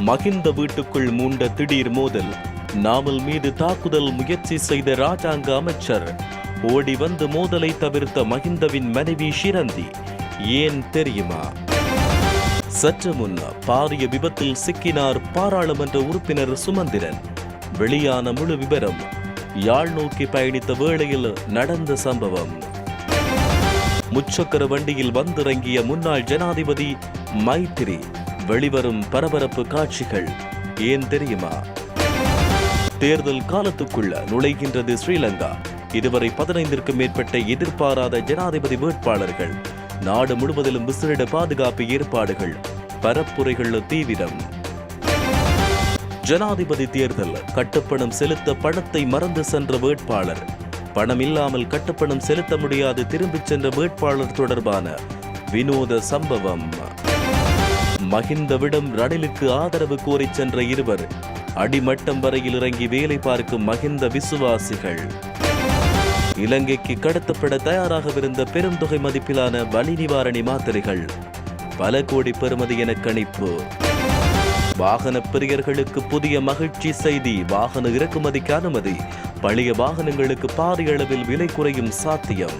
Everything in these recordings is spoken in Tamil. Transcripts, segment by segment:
மகிந்த வீட்டுக்குள் மூண்ட திடீர் மோதல். நாமல் மீது தாக்குதல் முயற்சி செய்த ராஜாங்க அமைச்சர். ஓடி வந்து மோதலை தவிர்த்த மகிந்தவின் மனைவி ஷிரந்தி. ஏன் தெரியுமா? சற்று முன் பாரிய விபத்தில் சிக்கினார் பாராளுமன்ற உறுப்பினர் சுமந்திரன். வெளியான முழு விவரம் யாழ் நோக்கி பயணித்த வேளையில் நடந்த சம்பவம். முச்சக்கர வண்டியில் வந்திறங்கிய முன்னாள் ஜனாதிபதி மைத்திரி. வெளிவரும் பரபரப்பு காட்சிகள். ஏன் தெரியுமா? தேர்தல் காலத்துக்குள்ள நுழைகின்றது ஸ்ரீலங்கா. இதுவரை பதினைந்திற்கும் மேற்பட்ட எதிர்பாராத ஜனாதிபதி வேட்பாளர்கள். நாடு முழுவதிலும் விசிறிட பாதுகாப்பு ஏற்பாடுகள். பரப்புரைகள் தீவிரம். ஜனாதிபதி தேர்தல் கட்டுப்பணம் செலுத்த பணத்தை மறந்து சென்ற வேட்பாளர். பணம் இல்லாமல் கட்டுப்பணம் செலுத்த முடியாது திரும்பிச் சென்ற வேட்பாளர் தொடர்பான வினோத சம்பவம். மகிந்தவிடம் ரணிலுக்கு ஆதரவு கோரி சென்ற இருவர் அடிமட்டம் வரையில் இறங்கி வேலை பார்க்கும் மகிந்த விசுவாசிகள். இலங்கைக்கு கடத்தப்பட தயாராகவிருந்த பெருந்தொகை மதிப்பிலான வலி நிவாரணி மாத்திரைகள் பல கோடி பெறுமதி என கணிப்பு. வாகன பிரியர்களுக்கு புதிய மகிழ்ச்சி செய்தி வாகன இறக்குமதிக்கு அனுமதி பழைய வாகனங்களுக்கு பாரிய அளவில் விலை குறையும் சாத்தியம்.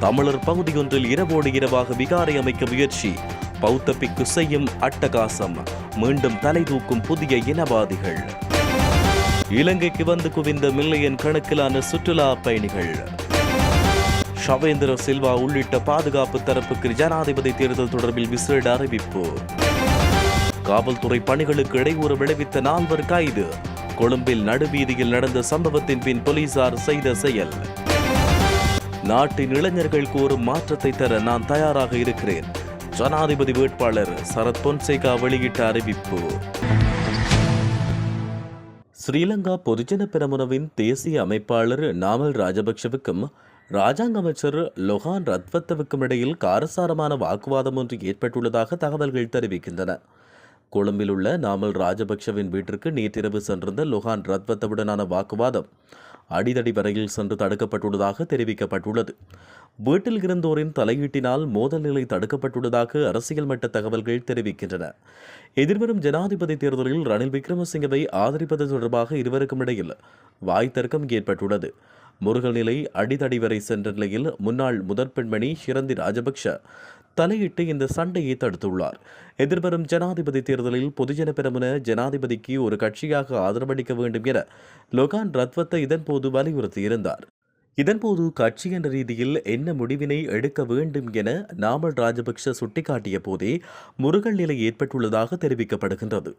தமிழர் பகுதியொன்றில் இரவோடு இரவாக விகாரை அமைக்க முயற்சி பௌத்த பிக்கு செய்யும் அட்டகாசம். மீண்டும் தலை தூக்கும் புதிய இனவாதிகள். இலங்கைக்கு வந்து குவிந்த மில்லியன் கணக்கிலான சுற்றுலா பயணிகள். ஷவேந்திர சில்வா உள்ளிட்ட பாதுகாப்பு தரப்புக்கு ஜனாதிபதி தேர்தல் தொடர்பில் விசேட அறிவிப்பு. காவல்துறை பணிகளுக்கு இடையூறு விளைவித்த நால்வர் கைது. கொழும்பில் நடுவீதியில் நடந்த சம்பவத்தின் பின் போலீசார் செய்த செயல். நாட்டின் இளைஞர்கள் கூறும் மாற்றத்தை தர நான் தயாராக இருக்கிறேன். ஜனாதிபதி வேட்பாளர் சரத் பொன்சேகா வெளியிட்ட அறிவிப்பு. ஸ்ரீலங்கா பொதுஜன பெரமுனவின் தேசிய அமைப்பாளர் நாமல் ராஜபக்ஷவுக்கும் ராஜாங்க அமைச்சர் லொஹான் ரத்வத்தவுக்கும் இடையில் காரசாரமான வாக்குவாதம் ஒன்று ஏற்பட்டுள்ளதாக தகவல்கள் தெரிவிக்கின்றன. கொழும்பில் உள்ள நாமல் ராஜபக்ஷவின் வீட்டிற்கு நேற்றிரவு சென்றிருந்த லொஹான் ரத்வத்தவுடனான வாக்குவாதம் அடிதடி வரையில் சென்று தடுக்கப்பட்டுள்ளதாக தெரிவிக்கப்பட்டுள்ளது. வீட்டில் இருந்தோரின் தலையீட்டினால் மோதல் நிலை தடுக்கப்பட்டுள்ளதாக அரசியல் மட்ட தகவல்கள் தெரிவிக்கின்றன. எதிர்வரும் ஜனாதிபதி தேர்தலில் ரணில் விக்ரமசிங்கவை ஆதரிப்பது தொடர்பாக இருவருக்கும் இடையில் வாய் தர்க்கம் ஏற்பட்டுள்ளது. முருகநிலை அடிதடி வரை சென்ற நிலையில் முன்னாள் முதற் பெண்மணி ஷிரந்தி ராஜபக்ஷ தலையிட்டு இந்த சண்டையை தடுத்துள்ளார். எதிர்வரும் ஜனாதிபதி தேர்தலில் பொதுஜன பெருமன ஜனாதிபதிக்கு ஒரு கட்சியாக ஆதரவளிக்க வேண்டும் என லொகான் ரத்வத்தை இதன்போது வலியுறுத்தியிருந்தார். இதன்போது கட்சி என்ற ரீதியில் என்ன முடிவினை எடுக்க வேண்டும் என நாமல் ராஜபக்ஷ சுட்டிக்காட்டிய போதே முருகல் நிலை ஏற்பட்டுள்ளதாக தெரிவிக்கப்படுகின்றது.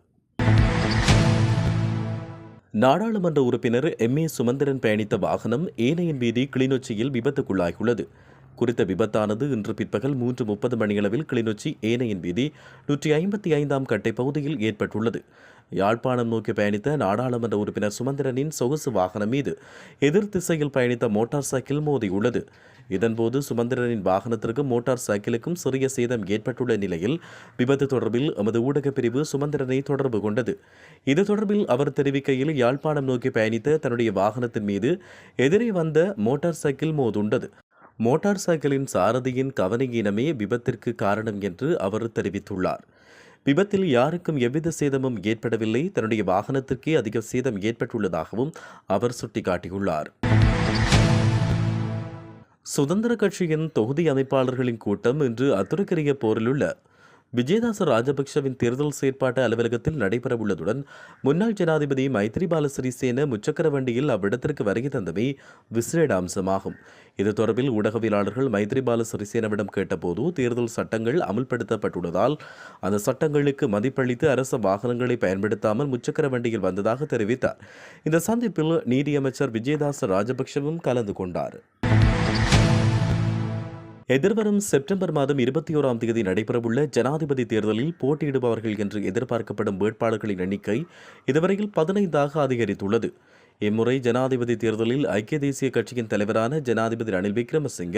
நாடாளுமன்ற உறுப்பினர் எம் ஏ சுமந்திரன் பயணித்த வாகனம் ஏனையின் வீதி கிளிநொச்சியில் விபத்துக்குள்ளாகியுள்ளது. குறித்த விபத்தானது இன்று பிற்பகல் மூன்று முப்பது மணியளவில் கிளிநொச்சி ஏனையின் வீதி நூற்றி ஐம்பத்தி ஐந்தாம் கட்டை பகுதியில் ஏற்பட்டுள்ளது. யாழ்ப்பாணம் நோக்கி பயணித்த நாடாளுமன்ற உறுப்பினர் சுமந்திரனின் சொகுசு வாகனம் மீது எதிர் திசையில் பயணித்த மோட்டார் சைக்கிள் மோதியுள்ளது. இதன்போது சுமந்திரனின் வாகனத்திற்கும் மோட்டார் சைக்கிளுக்கும் சிறிய சேதம் ஏற்பட்டுள்ள நிலையில் விபத்து தொடர்பில் எமது ஊடகப் பிரிவு சுமந்திரனை தொடர்பு கொண்டது. இது தொடர்பில் அவர் தெரிவிக்கையில் யாழ்ப்பாணம் நோக்கி பயணித்த தன்னுடைய வாகனத்தின் மீது எதிரே வந்த மோட்டார் சைக்கிள் மோதுண்டது. மோட்டார் சைக்கிளின் சாரதியின் கவனஈனமே விபத்திற்கு காரணம் என்று அவர் தெரிவித்துள்ளார். விபத்தில் யாருக்கும் எவ்வித சேதமும் ஏற்படவில்லை. தன்னுடைய வாகனத்திற்கே அதிக சேதம் ஏற்பட்டுள்ளதாகவும் அவர் சுட்டிக்காட்டியுள்ளார். சுதந்திர கட்சியின் தொகுதி அமைப்பாளர்களின் கூட்டம் இன்று அத்துருக்கரிய போரிலுள்ள விஜயதாச ராஜபக்ஷவின் தேர்தல் செயற்பாட்டு அலுவலகத்தில் நடைபெறவுள்ளதுடன் முன்னாள் ஜனாதிபதி மைத்ரிபால சிறிசேன முச்சக்கர வண்டியில் அவ்விடத்திற்கு வருகை தந்தமை விசேட அம்சமாகும் இது தொடர்பில் ஊடகவியலாளர்கள் மைத்ரிபால சிறிசேனவிடம் கேட்டபோது தேர்தல் சட்டங்கள் அமுல்படுத்தப்பட்டுள்ளதால் அந்த சட்டங்களுக்கு மதிப்பளித்து அரச வாகனங்களை பயன்படுத்தாமல் முச்சக்கர வண்டியில் வந்ததாக தெரிவித்தார். இந்த சந்திப்பில் நீதியமைச்சர் விஜயதாச ராஜபக்ஷவும் கலந்து கொண்டார். எதிர்வரும் செப்டம்பர் மாதம் இருபத்தி ஓராம் தேதி நடைபெறவுள்ள ஜனாதிபதி தேர்தலில் போட்டியிடுபவர்கள் என்று எதிர்பார்க்கப்படும் வேட்பாளர்களின் எண்ணிக்கை இதுவரையில் பதினைந்தாக அதிகரித்துள்ளது. இம்முறை ஜனாதிபதி தேர்தலில் ஐக்கிய தேசிய கட்சியின் தலைவரான ஜனாதிபதி ரணில் விக்ரமசிங்க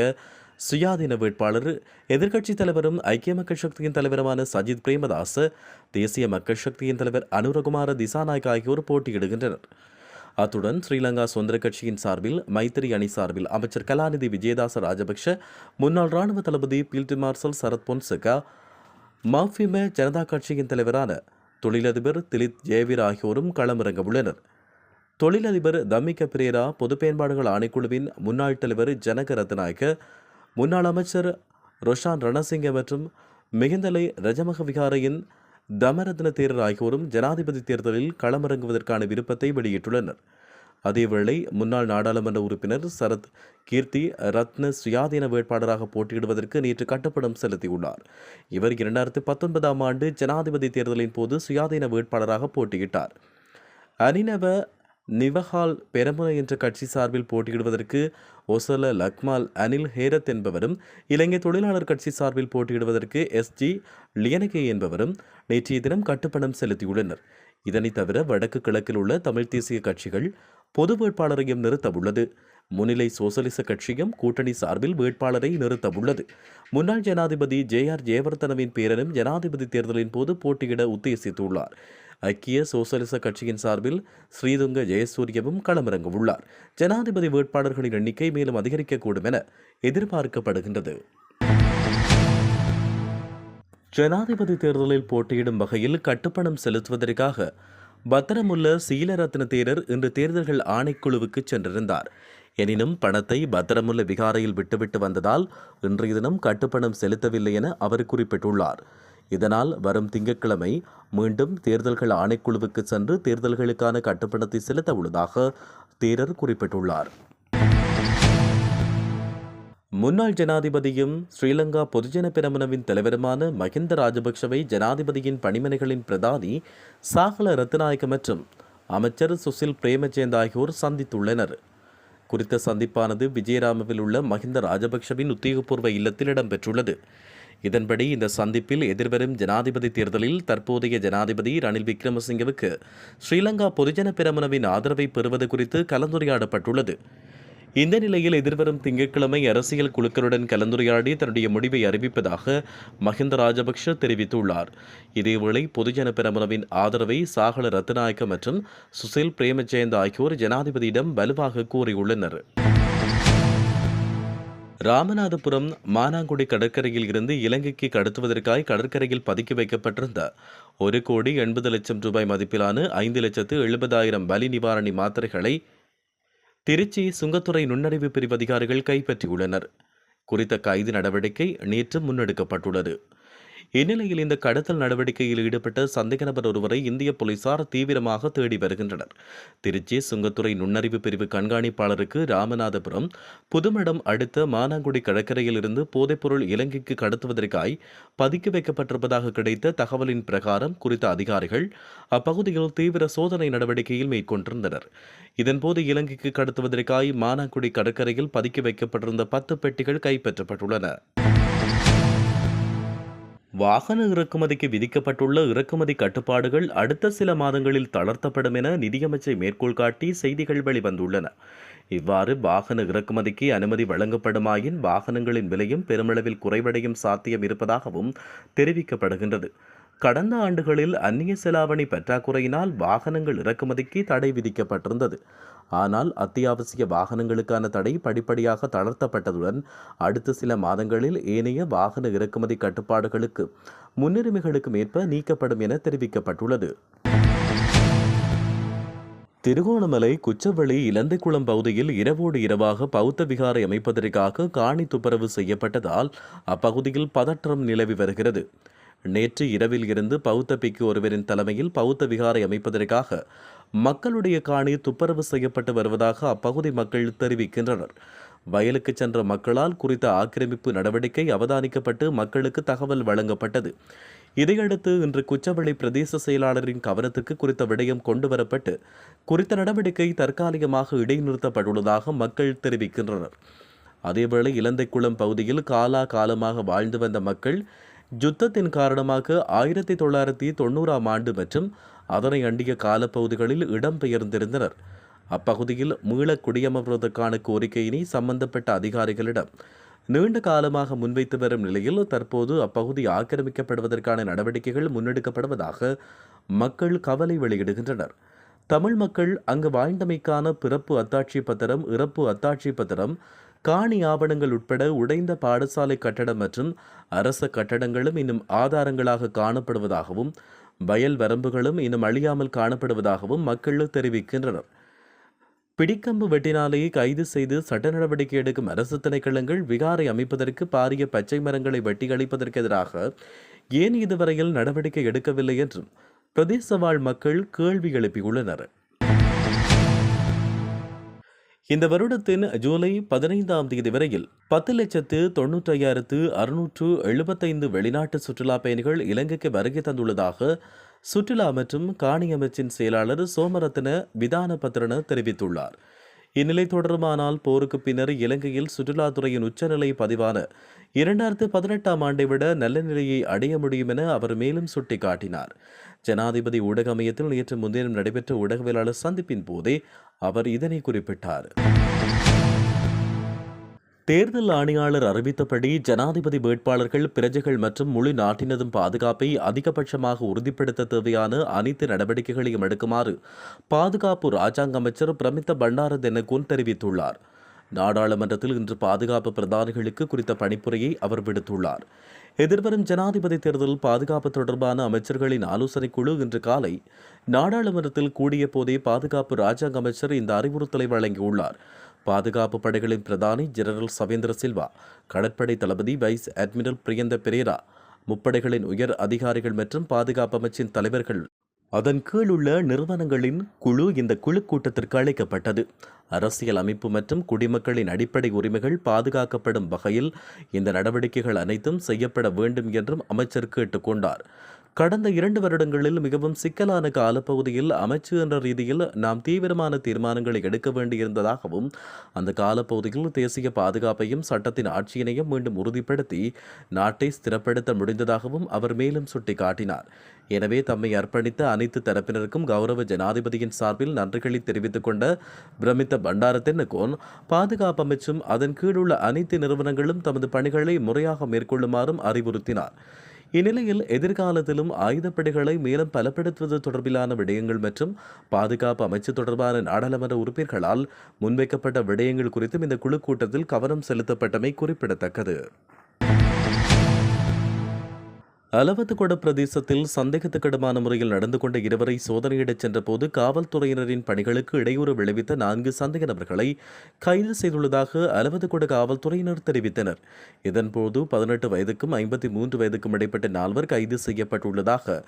சுயாதீன வேட்பாளர் எதிர்க்கட்சித் தலைவரும் ஐக்கிய மக்கள் சக்தியின் தலைவருமான சஜித் பிரேமதாச தேசிய மக்கள் சக்தியின் தலைவர் அனுரகுமார திசாநாயக் ஆகியோர் போட்டியிடுகின்றனர். அத்துடன் ஸ்ரீலங்கா சுதந்திர கட்சியின் சார்பில் மைத்திரி அணி சார்பில் அமைச்சர் கலாநிதி விஜயதாச ராஜபக்ஷ முன்னாள் ராணுவ தளபதி பீல்டு மார்ஷல் சரத் பொன்செகா மாஃபிம ஜனதா கட்சியின் தலைவரான தொழிலதிபர் திலித் ஜெயவீர் ஆகியோரும் களமிறங்க உள்ளனர். தொழிலதிபர் தம்மிக பிரேரா பொது பயன்பாடுகள் ஆணைக்குழுவின் முன்னாள் தலைவர் ஜனக ரத்நாயக்க முன்னாள் அமைச்சர் ரொஷான் ரணசிங்க மற்றும் மிகுந்தலை ரஜமக விகாரையின் தமரத்ன தேரர் ஆகியோரும் ஜனாதிபதி தேர்தலில் களமிறங்குவதற்கான விருப்பத்தை வெளியிட்டுள்ளனர். அதேவேளை முன்னாள் நாடாளுமன்ற உறுப்பினர் சரத் கீர்த்தி ரத்ன சுயாதீன வேட்பாளராக போட்டியிடுவதற்கு நேற்று கட்டுப்படம் செலுத்தியுள்ளார். இவர் இரண்டாயிரத்தி பத்தொன்பதாம் ஆண்டு ஜனாதிபதி தேர்தலின் போது சுயாதீன வேட்பாளராக போட்டியிட்டார். அனினவ நிவஹால் பெரமுன என்ற கட்சி சார்பில் போட்டியிடுவதற்கு ஒசல லக்மால் அனில் ஹேரத் என்பவரும் இலங்கை தொழிலாளர் கட்சி சார்பில் போட்டியிடுவதற்கு எஸ் ஜி லியனகே என்பவரும் நேற்றைய தினம் கட்டுப்பணம் செலுத்தியுள்ளனர். இதனைத் தவிர வடக்கு கிழக்கில் உள்ள தமிழ் தேசிய கட்சிகள் பொது வேட்பாளரையும் நிறுத்தவுள்ளது. முன்னிலை சோசலிச கட்சியும் கூட்டணி சார்பில் வேட்பாளரை நிறுத்தவுள்ளது. முன்னாள் ஜனாதிபதி ஜே ஆர் ஜெயவர்தனவின் பேரனும் ஜனாதிபதி தேர்தலின் போது போட்டியிட உத்தேசித்துள்ளார். ஐக்கிய சோசலிச கட்சியின் சார்பில் ஸ்ரீதுங்க ஜெயசூரியவும் களமிறங்கவுள்ளார். ஜனாதிபதி வேட்பாளர்களின் எண்ணிக்கை மேலும் அதிகரிக்கக்கூடும் என எதிர்பார்க்கப்படுகின்றது. ஜனாதிபதி தேர்தலில் போட்டியிடும் வகையில் கட்டுப்பணம் செலுத்துவதற்காக பத்திரமுள்ள சீலரத்ன தேரர் இன்று தேர்தல்கள் ஆணைக்குழுவுக்கு சென்றிருந்தார். எனினும் பணத்தை பத்திரமுள்ள விகாரையில் விட்டுவிட்டு வந்ததால் இன்றைய தினம் கட்டுப்பணம் செலுத்தவில்லை என அவர் குறிப்பிட்டுள்ளார். இதனால் வரும் திங்கட்கிழமை மீண்டும் தேர்தல்கள் ஆணைக்குழுவுக்கு சென்று தேர்தல்களுக்கான கட்டுப்பணத்தை செலுத்த உள்ளதாக தேரர் குறிப்பிட்டுள்ளார். முன்னாள் ஜனாதிபதியும் ஸ்ரீலங்கா பொதுஜன பெரமுனவின் தலைவருமான மஹிந்த ராஜபக்ஷவை ஜனாதிபதியின் பணிமனைகளின் பிரதானி சாகல ரத்நாயக்க மற்றும் அமைச்சர் சுசில் பிரேமஜேந்த் ஆகியோர் சந்தித்துள்ளனர். குறித்த சந்திப்பானது விஜயராமவில் உள்ள மஹிந்த ராஜபக்ஷவின் உத்தியோகபூர்வ இல்லத்தில் இடம்பெற்றுள்ளது. இதன்படி இந்த சந்திப்பில் எதிர்வரும் ஜனாதிபதி தேர்தலில் தற்போதைய ஜனாதிபதி ரணில் விக்ரமசிங்கவுக்கு ஸ்ரீலங்கா பொதுஜன பெரமுனவின் ஆதரவை பெறுவது குறித்து கலந்துரையாடப்பட்டுள்ளது. இந்த நிலையில் எதிர்வரும் திங்கட்கிழமை அரசியல் குழுக்களுடன் கலந்துரையாடி தன்னுடைய முடிவை அறிவிப்பதாக மஹிந்த ராஜபக்ஷ தெரிவித்துள்ளார். இதேவேளை பொதுஜன பெரமுனவின் ஆதரவை சாகல ரத்நாயக்க மற்றும் சுசில் பிரேமஜெயந்த் ஆகியோர் ஜனாதிபதியிடம் வலுவாக கூறியுள்ளனர். ராமநாதபுரம் மானாங்குடி கடற்கரையில் இருந்து இலங்கைக்கு கடத்துவதற்காய் கடற்கரையில் பதுக்கி வைக்கப்பட்டிருந்த ஒரு கோடி எண்பது லட்சம் ரூபாய் மதிப்பிலான ஐந்து லட்சத்து எழுபதாயிரம் வலி நிவாரணி மாத்திரைகளை திருச்சி சுங்கத்துறை நுண்ணறிவு பிரிவு அதிகாரிகள் கைப்பற்றியுள்ளனர். குறித்த கைது நடவடிக்கை நேற்று முன்னெடுக்கப்பட்டுள்ளது. இந்நிலையில் இந்த கடத்தல் நடவடிக்கையில் ஈடுபட்ட சந்தேக நபர் ஒருவரை இந்திய போலீசார் தீவிரமாக தேடி வருகின்றனர். திருச்சி சுங்கத்துறை நுண்ணறிவு பிரிவு கண்காணிப்பாளருக்கு ராமநாதபுரம் புதுமடம் அடுத்த மானாங்குடி கடற்கரையில் இருந்து போதைப்பொருள் இலங்கைக்கு கடத்துவதற்காய் பதுக்கி வைக்கப்பட்டிருப்பதாக கிடைத்த தகவலின் பிரகாரம் குறித்த அதிகாரிகள் அப்பகுதியில் தீவிர சோதனை நடவடிக்கையில் மேற்கொண்டிருந்தனர். இதன்போது இலங்கைக்கு கடத்துவதற்காய் மானாங்குடி கடற்கரையில் பதுக்கி வைக்கப்பட்டிருந்த பத்து பெட்டிகள் கைப்பற்றப்பட்டுள்ளன. வாகன இறக்குமதிக்கு விதிக்கப்பட்டுள்ள இறக்குமதி கட்டுப்பாடுகள் அடுத்த சில மாதங்களில் தளர்த்தப்படும் என நிதியமைச்சை மேற்கோள் காட்டி செய்திகள் வெளிவந்துள்ளன. இவ்வாறு வாகன இறக்குமதிக்கு அனுமதி வழங்கப்படுமாயின் வாகனங்களின் விலையும் பெருமளவில் குறைவடையும் சாத்தியம் இருப்பதாகவும் தெரிவிக்கப்படுகின்றது. கடந்த ஆண்டுகளில் அந்நிய செலாவணி பற்றாக்குறையினால் வாகனங்கள் இறக்குமதிக்கு தடை விதிக்கப்பட்டிருந்தது. ஆனால் அத்தியாவசிய வாகனங்களுக்கான தடை படிப்படியாக தளர்த்தப்பட்டதுடன் அடுத்த சில மாதங்களில் ஏனைய வாகன இறக்குமதி கட்டுப்பாடுகளுக்கு முன்னுரிமைகளுக்கு மேற்ப நீக்கப்படும் என தெரிவிக்கப்பட்டுள்ளது. திருகோணமலை குச்சவெளி இலந்தைக்குளம் பகுதியில் இரவோடு இரவாக பௌத்த விகாரை அமைப்பதற்காக காணி துப்புரவு செய்யப்பட்டதால் அப்பகுதியில் பதற்றம் நிலவி வருகிறது. நேற்று இரவில் இருந்து பௌத்த பிக்கு ஒருவரின் தலைமையில் பௌத்த விகாரை அமைப்பதற்காக மக்களுடைய காணி துப்பரவு செய்யப்பட்டு வருவதாக அப்பகுதி மக்கள் தெரிவிக்கின்றனர். வயலுக்கு சென்ற மக்களால் குறித்த ஆக்கிரமிப்பு நடவடிக்கை அவதானிக்கப்பட்டு மக்களுக்கு தகவல் வழங்கப்பட்டது. இதையடுத்து இன்று குச்சவெளி பிரதேச செயலாளரின் கவனத்துக்கு குறித்த விடயம் கொண்டுவரப்பட்டு குறித்த நடவடிக்கை தற்காலிகமாக இடைநிறுத்தப்பட்டுள்ளதாக மக்கள் தெரிவிக்கின்றனர். அதேவேளை இலந்தைக்குளம் பகுதியில் காலா காலமாக வாழ்ந்து வந்த மக்கள் யுத்தத்தின் காரணமாக ஆயிரத்தி தொள்ளாயிரத்தி தொண்ணூறாம் ஆண்டு மற்றும் அதனை அண்டிய காலப்பகுதிகளில் இடம்பெயர்ந்திருந்தனர். அப்பகுதியில் மீள குடியமர்வதற்கான கோரிக்கையினை சம்பந்தப்பட்ட அதிகாரிகளிடம் நீண்ட காலமாக முன்வைத்து வரும் நிலையில் தற்போது அப்பகுதி ஆக்கிரமிக்கப்படுவதற்கான நடவடிக்கைகள் முன்னெடுக்கப்படுவதாக மக்கள் கவலை வெளியிடுகின்றனர். தமிழ் மக்கள் அங்கு வாழ்ந்தமைக்கான பிறப்பு அத்தாட்சி பத்திரம் இறப்பு அத்தாட்சி பத்திரம் காணி ஆவணங்கள் உட்பட உடைந்த பாடசாலை கட்டடம் மற்றும் அரச கட்டடங்களும் இன்னும் ஆதாரங்களாக காணப்படுவதாகவும் வயல் வரம்புகளும் இன்னும் அழியாமல் காணப்படுவதாகவும் மக்கள் தெரிவிக்கின்றனர். பிடிக்கம்பு வெட்டினாலேயே கைது செய்து சட்ட நடவடிக்கை எடுக்கும் அரசு திணைக்களங்கள் விகாரை அமைப்பதற்கு பாரிய பச்சை மரங்களை வெட்டி அளிப்பதற்கு எதிராக ஏன் இதுவரையில் நடவடிக்கை எடுக்கவில்லை என்றும் பிரதேச வாழ் மக்கள் கேள்வி எழுப்பியுள்ளனர். இந்த வருடத்தின் ஜூலை பதினைந்தாம் தேதி வரையில் பத்து லட்சத்து தொன்னூற்றி ஐயாயிரத்து அறுநூற்று எழுபத்தைந்து வெளிநாட்டு சுற்றுலா பயணிகள் இலங்கைக்கு வருகை தந்துள்ளதாக சுற்றுலா மற்றும் காணி அமைச்சின் செயலாளர் சோமரத்ன விதான பத்திரன தெரிவித்துள்ளார். இந்நிலை தொடருமானால் போருக்கு பின்னர் இலங்கையில் சுற்றுலாத்துறையின் உச்சநிலை பதிவான இரண்டாயிரத்து பதினெட்டாம் ஆண்டை விட நல்ல நிலையை அடைய முடியும் என அவர் மேலும் சுட்டிக்காட்டினார். ஜனாதிபதி ஊடக மையத்தில் நேற்று முன்தினம் நடைபெற்ற ஊடகவியலாளர் சந்திப்பின் போதே அவர் இதனை குறிப்பிட்டார். தேர்தல் ஆணையாளர் அறிவித்தபடி ஜனாதிபதி வேட்பாளர்கள் பிரஜைகள் மற்றும் முழு நாட்டினதும் பாதுகாப்பை அதிகபட்சமாக உறுதிப்படுத்த தேவையான அனைத்து நடவடிக்கைகளையும் எடுக்குமாறு பாதுகாப்பு ராஜாங்க அமைச்சர் பிரமித்த பண்டார தென்னகோன் தெரிவித்துள்ளார். நாடாளுமன்றத்தில் இன்று பாதுகாப்பு பிரதானிகளுக்கு குறித்த பணிப்புரையை அவர் விடுத்துள்ளார். எதிர்வரும் ஜனாதிபதி தேர்தல் பாதுகாப்பு தொடர்பான அமைச்சர்களின் ஆலோசனைக் குழு இன்று காலை நாடாளுமன்றத்தில் கூடிய போதே பாதுகாப்பு ராஜாங்க அமைச்சர் இந்த அறிவுறுத்தலை வழங்கியுள்ளார். பாதுகாப்பு படைகளின் பிரதானி ஜெனரல் சவேந்திர சில்வா கடற்படை தளபதி வைஸ் அட்மிரல் பிரியந்த பெரேரா முப்படைகளின் உயர் அதிகாரிகள் மற்றும் பாதுகாப்பு அமைச்சின் தலைவர்கள் அதன் கீழ் உள்ள நிறுவனங்களின் குழு இந்த குழு கூட்டத்திற்கு அழைக்கப்பட்டது. அரசியல் அமைப்பு மற்றும் குடிமக்களின் அடிப்படை உரிமைகள் பாதுகாக்கப்படும் வகையில் இந்த நடவடிக்கைகள் அனைத்தும் செய்யப்பட வேண்டும் என்றும் அமைச்சர் கேட்டுக்கொண்டார் கடந்த இரண்டு வருடங்களில் மிகவும் சிக்கலான காலப்பகுதியில் அமைச்சு என்ற ரீதியில் நாம் தீவிரமான தீர்மானங்களை எடுக்க வேண்டியிருந்ததாகவும் அந்த காலப்பகுதியில் தேசிய பாதுகாப்பையும் சட்டத்தின் ஆட்சியினையும் மீண்டும் உறுதிப்படுத்தி நாட்டை ஸ்திரப்படுத்த முடிந்ததாகவும் அவர் மேலும் சுட்டிக்காட்டினார். எனவே தம்மை அர்ப்பணித்த அனைத்து தரப்பினருக்கும் கௌரவ ஜனாதிபதியின் சார்பில் நன்றிகளை தெரிவித்துக் கொண்ட பிரமித்த பண்டாரத்தென்னகோன் பாதுகாப்பு அமைச்சும் அதன் கீழுள்ள அனைத்து நிறுவனங்களும் தமது பணிகளை முறையாக மேற்கொள்ளுமாறும் அறிவுறுத்தினார். இந்நிலையில் எதிர்காலத்திலும் ஆயுதப்படைகளை மேலும் பலப்படுத்துவது தொடர்பிலான விடயங்கள் மற்றும் பாதுகாப்பு அமைச்சு தொடர்பான நாடாளுமன்ற உறுப்பினர்களால் முன்வைக்கப்பட்ட விடயங்கள் குறித்தும் இந்த குழு கூட்டத்தில் கவனம் செலுத்தப்பட்டமை குறிப்பிடத்தக்கது. அளவத்துக்கொட பிரதேசத்தில் சந்தேகத்துக்கிடமான முறையில் நடந்து கொண்ட இருவரை சோதனையிடச் சென்றபோது காவல்துறையினரின் பணிகளுக்கு இடையூறு விளைவித்த நான்கு சந்தேக நபர்களை கைது செய்துள்ளதாக அளவத்துக்கொட காவல்துறையினர் தெரிவித்தனர். இதன்போது பதினெட்டு வயதுக்கும் ஐம்பத்தி மூன்று வயதுக்கும் இடைப்பட்ட நால்வர் கைது செய்யப்பட்டுள்ளதாக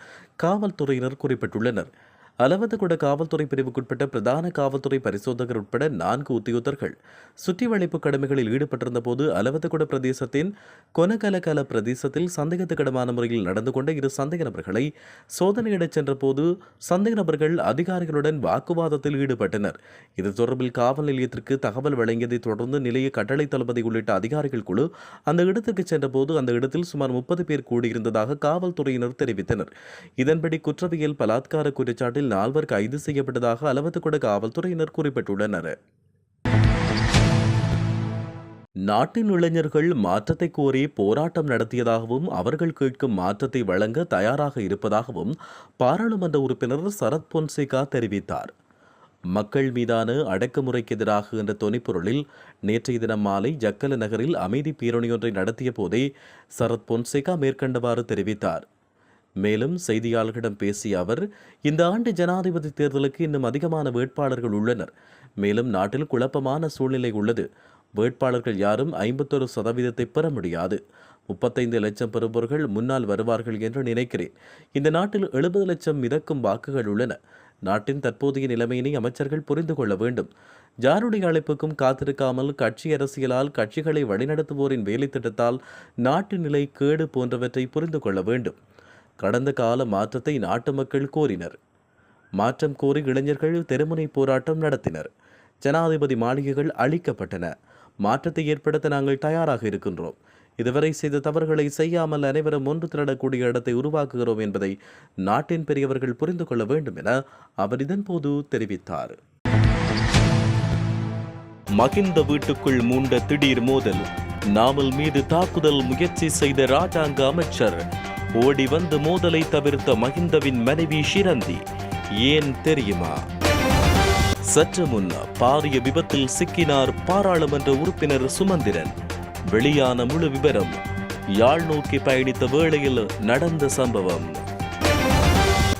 காவல்துறையினர் குறிப்பிட்டுள்ளனர். அளவந்தகுட காவல்துறை பிரிவுக்குட்பட்ட பிரதான காவல்துறை பரிசோதகர் உட்பட நான்கு உத்தியோகர்கள் சுற்றி வளைப்பு கடமைகளில் ஈடுபட்டிருந்த போது அளவந்தகுட பிரதேசத்தின் கொனகலகல பிரதேசத்தில் சந்தேகத்துக்கிடமான முறையில் நடந்து கொண்ட இரு சந்தேக நபர்களை சோதனையிடச் சென்ற போது சந்தேக நபர்கள் அதிகாரிகளுடன் வாக்குவாதத்தில் ஈடுபட்டனர். இது தொடர்பில் காவல் நிலையத்திற்கு தகவல் வழங்கியதை தொடர்ந்து நிலைய கட்டளை தளபதி உள்ளிட்ட அதிகாரிகள் குழு அந்த இடத்துக்கு சென்றபோது அந்த இடத்தில் சுமார் முப்பது பேர் கூடியிருந்ததாக காவல்துறையினர் தெரிவித்தனர். இதன்படி குற்றவியல் பலாத்கார குற்றச்சாட்டில் சம்பவத்தில் நால்வர் கைது செய்யப்பட்டதாக அளவத்துக்குட காவல்துறையினர் குறிப்பிட்டுள்ளனர். நாட்டின் இளைஞர்கள் மாற்றத்தை கோரி போராட்டம் நடத்தியதாகவும் அவர்கள் கேட்கும் மாற்றத்தை வழங்க தயாராக இருப்பதாகவும் பாராளுமன்ற உறுப்பினர் சரத் பொன்சேகா தெரிவித்தார். மக்கள் மீதான அடக்குமுறைக்கு எதிராக என்ற தொனிப்பொருளில் நேற்றைய தினம் மாலை ஜக்கல நகரில் அமைதி பேரணியொன்றை நடத்திய போதே சரத் பொன்சேகா மேற்கண்டவாறு தெரிவித்தார். மேலும் செய்தியாளர்களிடம் பேசிய அவர் இந்த ஆண்டு ஜனாதிபதி தேர்தலுக்கு இன்னும் அதிகமான வேட்பாளர்கள் உள்ளனர். மேலும் நாட்டில் குழப்பமான சூழ்நிலை உள்ளது. வேட்பாளர்கள் யாரும் ஐம்பத்தொரு சதவீதத்தை பெற முடியாது. முப்பத்தைந்து லட்சம் பெறுபவர்கள் முன்னால் வருவார்கள் என்று நினைக்கிறேன். இந்த நாட்டில் எழுபது லட்சம் மிதக்கும் வாக்குகள் உள்ளன. நாட்டின் தற்போதைய நிலைமையினை அமைச்சர்கள் புரிந்து கொள்ள வேண்டும். ஜாருடைய அழைப்புக்கும் காத்திருக்காமல் கட்சி அரசியலால் கட்சிகளை வழிநடத்துவோரின் வேலை திட்டத்தால் நாட்டு நிலை கேடு போன்றவற்றை புரிந்து கொள்ள வேண்டும். கடந்த கால மாற்றத்தை நாட்டு மக்கள் கோரினர். மாற்றம் கோரி இளைஞர்கள் தெருமுனை போராட்டம் நடத்தினர். ஜனாதிபதி மாளிகைகள் அழிக்கப்பட்டன. மாற்றத்தை ஏற்படுத்த நாங்கள் தயாராக இருக்கின்றோம். இதுவரை செய்த தவறுகளை செய்யாமல் அனைவரும் ஒன்று திரடக்கூடிய இடத்தை உருவாக்குகிறோம் என்பதை நாட்டின் பெரியவர்கள் புரிந்து கொள்ள வேண்டும் என அவர் இதன்போது தெரிவித்தார். மகிந்த வீட்டுக்குள் மூண்ட திடீர் மோதல். நாவல் மீது தாக்குதல் முயற்சி செய்த ராஜாங்க அமைச்சர் ஓடி வந்து மோதலை தவிர்த்த மகிந்தவின் மனைவி ஷிரந்தி. ஏன் தெரியுமா? சற்று முன் பாரிய விபத்தில் சிக்கினார் பாராளுமன்ற உறுப்பினர் சுமந்திரன். வெளியான முழு விவரம் யாழ் நோக்கி பயணித்த வேளையில் நடந்த சம்பவம்.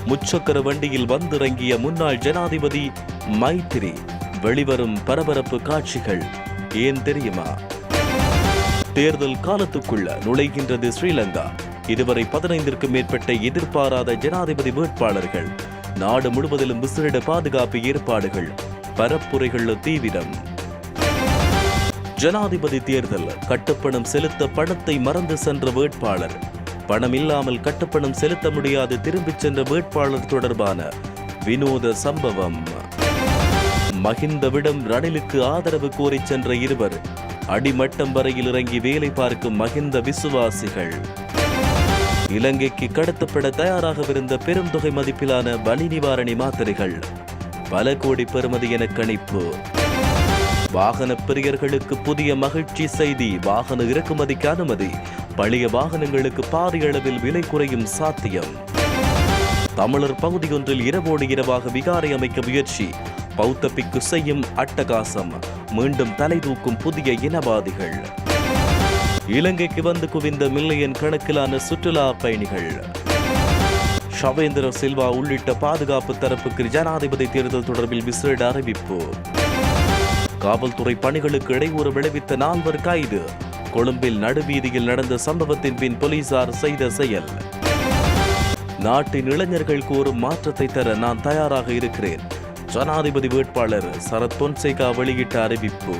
முச்சக்கர வண்டியில் வந்திறங்கிய முன்னாள் ஜனாதிபதி மைத்திரி வெளிவரும் பரபரப்பு காட்சிகள் ஏன் தெரியுமா? தேர்தல் காலத்துக்குள்ள நுழைகின்றது ஸ்ரீலங்கா. இதுவரை பதினைந்திற்கும் மேற்பட்ட எதிர்பாராத ஜனாதிபதி வேட்பாளர்கள். நாடு முழுவதிலும் விசேட பாதுகாப்பு ஏற்பாடுகள் பரப்புரைகள் தீவிரம். ஜனாதிபதி தேர்தல் கட்டுப்பணம் செலுத்த பணத்தை மறந்து சென்ற வேட்பாளர். பணம் இல்லாமல் கட்டுப்பணம் செலுத்த முடியாது திரும்பிச் சென்ற வேட்பாளர் தொடர்பான வினோத சம்பவம். மகிந்தவிடம் ரணிலுக்கு ஆதரவு கோரி சென்ற இருவர் அடிமட்டம் வரையில் இறங்கி வேலை பார்க்கும் மகிந்த விசுவாசிகள். இலங்கைக்கு கடத்தப்பட தயாராகவிருந்த பெரும் தொகை மதிப்பிலான வலி நிவாரணி மாத்திரைகள். பல கோடி பெறுமதி என கணிப்பு. வாகன பிரியர்களுக்கு புதிய மகிழ்ச்சி செய்தி வாகன இறக்குமதிக்கு அனுமதி. பழைய வாகனங்களுக்கு பாரிய அளவில் விலை குறையும் சாத்தியம். தமிழர் பகுதியொன்றில் இரவோடு இரவாக விகாரை அமைக்க முயற்சி. பௌத்த பிக்கு செய்யும் அட்டகாசம். மீண்டும் தலை தூக்கும் புதிய இனவாதிகள். இலங்கைக்கு வந்து குவிந்த மில்லியன் கணக்கிலான சுற்றுலா பயணிகள். ஷவேந்திர சில்வா உள்ளிட்ட பாதுகாப்பு தரப்புக்கு ஜனாதிபதி தேர்தல் தொடர்பில் விசேட அறிவிப்பு. காவல்துறை பணிகளுக்கு இடையூறு விளைவித்த நால்வர் கைது. கொழும்பில் நடுவீதியில் நடந்த சம்பவத்தின் பின் போலீசார் செய்த செயல். நாட்டின் இளைஞர்கள் கூறும் மாற்றத்தை தர நான் தயாராக இருக்கிறேன். ஜனாதிபதி வேட்பாளர் சரத் பொன்சேகா வெளியிட்ட அறிவிப்பு.